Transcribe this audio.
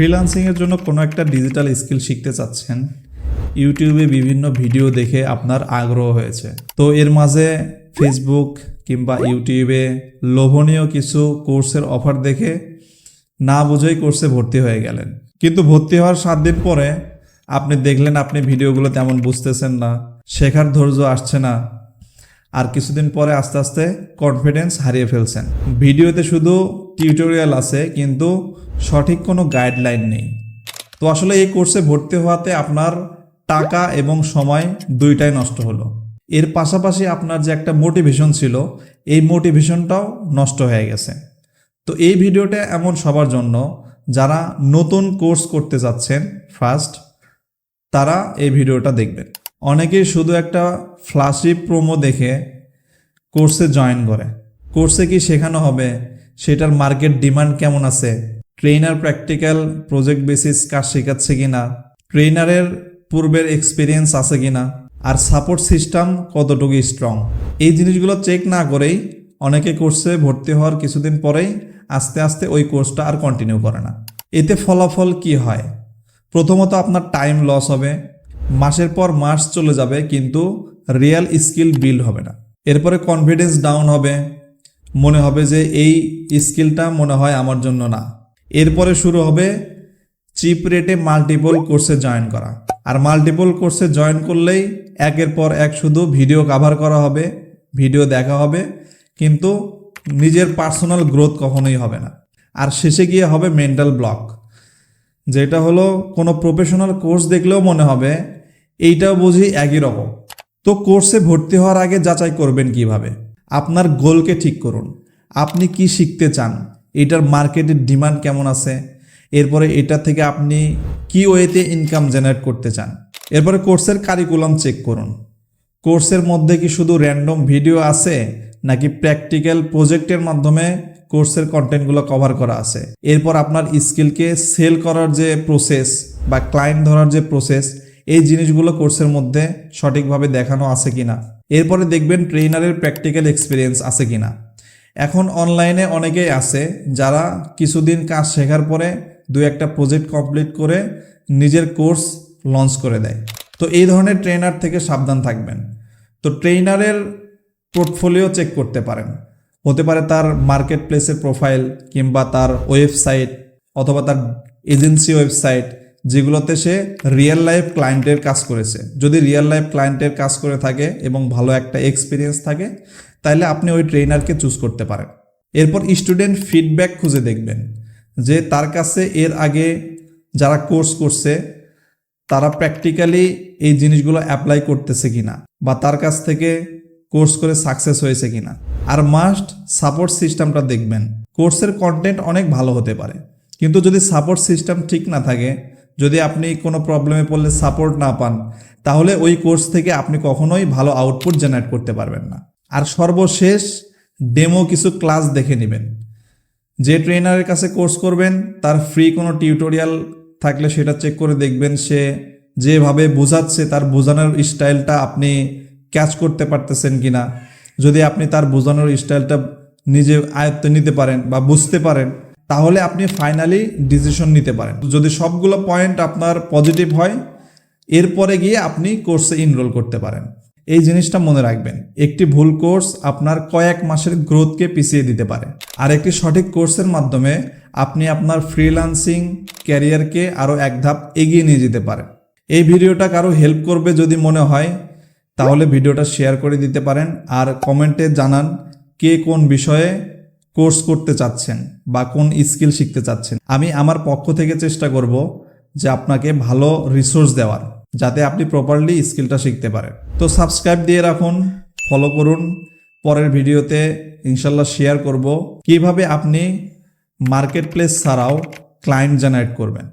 ফ্রিল্যান্সিংয়ের জন্য কোনো একটা ডিজিটাল স্কিল শিখতে চাচ্ছেন ইউটিউবে বিভিন্ন ভিডিও দেখে আপনার আগ্রহ হয়েছে। তো এর মাঝে ফেসবুক কিংবা ইউটিউবে লোভনীয় কিছু কোর্সের অফার দেখে না বুঝেই কোর্সে ভর্তি হয়ে গেলেন। কিন্তু ভর্তি হওয়ার সাত দিন পরে আপনি দেখলেন আপনি ভিডিওগুলো তেমন বুঝতেছেন না, শেখার ধৈর্য আসছে না, আর কিছুদিন পরে আস্তে আস্তে কনফিডেন্স হারিয়ে ফেলছেন। ভিডিওতে শুধু টিউটোরিয়াল আছে, কিন্তু সঠিক কোনো গাইডলাইন নেই। তো আসলে এই কোর্সে ভর্তি হওয়াতে আপনার টাকা এবং সময় দুইটাই নষ্ট হলো। এর পাশাপাশি আপনার যে একটা মোটিভেশন ছিল, এই মোটিভেশনটাও নষ্ট হয়ে গেছে। তো এই ভিডিওটা এমন সবার জন্য, যারা নতুন কোর্স করতে যাচ্ছেন ফার্স্ট তারা এই ভিডিওটা দেখবেন। অনেকেই শুধু একটা ফ্লাশি প্রোমো দেখে কোর্সে জয়েন করে। কোর্সে কি শেখানো হবে? সেটার মার্কেট ডিমান্ড কেমন আছে? ট্রেনার প্র্যাকটিক্যাল প্রজেক্ট বেসিস কাজ শেখাচ্ছে কিনা? ট্রেনারের পূর্বের এক্সপিরিয়েন্স আছে কিনা? আর সাপোর্ট সিস্টেম কতটুকু স্ট্রং এই জিনিসগুলো চেক না করেই অনেকে কোর্সে ভর্তি হওয়ার কিছুদিন পরেই আস্তে আস্তে ওই কোর্সটা আর কন্টিনিউ করে না। এতে ফলাফল কি হয়? প্রথমত আপনার টাইম লস হবে। মাসের পর মাস চলে যাবে, কিন্তু রিয়েল স্কিল বিল্ড হবে না। এরপরে কনফিডেন্স ডাউন হবে। মনে হবে যে এই স্কিলটা মনে হয় আমার জন্য না। এরপরে শুরু হবে চিপ রেটে মাল্টিপল কোর্সে জয়েন করা। আর মাল্টিপল কোর্সে জয়েন করলেই একের পর এক শুধু ভিডিও কাভার করা হবে ভিডিও দেখা হবে, কিন্তু নিজের পার্সোনাল গ্রোথ কখনোই হবে না। আর শেষে গিয়ে হবে মেন্টাল ব্লক যেটা হলো কোনো প্রফেশনাল কোর্স দেখলেও মনে হবে এইটাও বুঝি একই রকম। তো কোর্সে ভর্তি হওয়ার আগে যাচাই করবেন কীভাবে? আপনার গোলকে ঠিক করুন। আপনি কি শিখতে চান? এটার মার্কেটের ডিমান্ড কেমন আছে? এরপরে এটা থেকে আপনি কি ওয়েতে ইনকাম জেনারেট করতে চান? এরপরে কোর্সের কারিকুলাম চেক করুন। কোর্সের মধ্যে কি শুধু র্যান্ডম ভিডিও আছে, নাকি প্র্যাকটিক্যাল প্রজেক্টের মাধ্যমে কোর্সের কন্টেন্টগুলো কভার করা আছে? এরপর আপনার স্কিলকে সেল করার যে প্রসেস বা ক্লায়েন্ট ধরার যে প্রসেস এই জিনিসগুলো কোর্সের মধ্যে সঠিকভাবে দেখানো আছে কিনা? এরপরে দেখবেন ট্রেনারের প্র্যাকটিক্যাল এক্সপিরিয়েন্স আছে কিনা? এখন অনলাইনে অনেকেই আছে যারা কিছুদিন কাজ শেখার পরে দু একটা প্রজেক্ট কমপ্লিট করে নিজের কোর্স লঞ্চ করে দেয়। তো এই ধরনের ট্রেনার থেকে সাবধান থাকবেন। তো ট্রেনারের পোর্টফোলিও চেক করতে পারেন। হতে পারে তার মার্কেট প্লেসের প্রোফাইল কিংবা তার ওয়েবসাইট অথবা তার এজেন্সি ওয়েবসাইট যেগুলোতে সে রিয়েল লাইফ ক্লায়েন্টের কাজ করেছে। যদি রিয়েল লাইফ ক্লায়েন্টের কাজ করে থাকে এবং ভালো একটা এক্সপিরিয়েন্স থাকে তাহলে আপনি ওই ট্রেনারকে চুজ করতে পারেন। এরপর স্টুডেন্ট ফিডব্যাক খুঁজে দেখবেন যে তার কাছে এর আগে যারা কোর্স করছে, তারা প্র্যাকটিক্যালি এই জিনিসগুলো অ্যাপ্লাই করতেছে কিনা বা তার কাছ থেকে কোর্স করে সাকসেস হয়েছে কিনা। আর মাস্ট সাপোর্ট সিস্টেমটা দেখবেন কোর্সের কন্টেন্ট অনেক ভালো হতে পারে। কিন্তু যদি সাপোর্ট সিস্টেম ঠিক না থাকে, যদি আপনি কোনো প্রবলেমে পড়লে সাপোর্ট না পান, তাহলে ওই কোর্স থেকে আপনি কখনোই ভালো আউটপুট জেনারেট করতে পারবেন না। আর সর্বশেষ ডেমো কিছু ক্লাস দেখে নেবেন। যে ট্রেনারের কাছে কোর্স করবেন, তার ফ্রি কোনো টিউটোরিয়াল থাকলে সেটা চেক করে দেখবেন সে যেভাবে বোঝাচ্ছে, তার বোঝানোর স্টাইলটা আপনি ক্যাচ করতে পারতেছেন কিনা। যদি আপনি তার বোঝানোর স্টাইলটা নিজে আয়ত্তে নিতে পারেন বা বুঝতে পারেন, তাহলে আপনি ফাইনালি ডিসিশন নিতে পারেন। যদি সবগুলো পয়েন্ট আপনার পজিটিভ হয়, এরপরে গিয়ে আপনি কোর্সে ইনরোল করতে পারেন। এই জিনিসটা মনে রাখবেন, একটি ভুল কোর্স আপনার কয়েক মাসের গ্রোথকে পিছিয়ে দিতে পারে। আর একটি সঠিক কোর্সের মাধ্যমে আপনি আপনার ফ্রিল্যান্সিং ক্যারিয়ারকে আরও এক ধাপ এগিয়ে নিয়ে যেতে পারেন। এই ভিডিওটা কারও হেল্প করবে যদি মনে হয়, তাহলে ভিডিওটা শেয়ার করে দিতে পারেন আর কমেন্টে জানান কে কোন বিষয়ে কোর্স করতে চাচ্ছেন বা কোন স্কিল শিখতে চাচ্ছেন। আমি আমার পক্ষ থেকে চেষ্টা করব যে আপনাকে ভালো রিসোর্স দেওয়ার। যাতে আপনি প্রপারলি স্কিলটা শিখতে পারেন। তো সাবস্ক্রাইব দিয়ে রাখুন ফলো করুন। পরের ভিডিওতে ইনশাল্লাহ শেয়ার করব। কীভাবে আপনি মার্কেট প্লেস ছাড়াও ক্লায়েন্ট জেনারেট করবেন।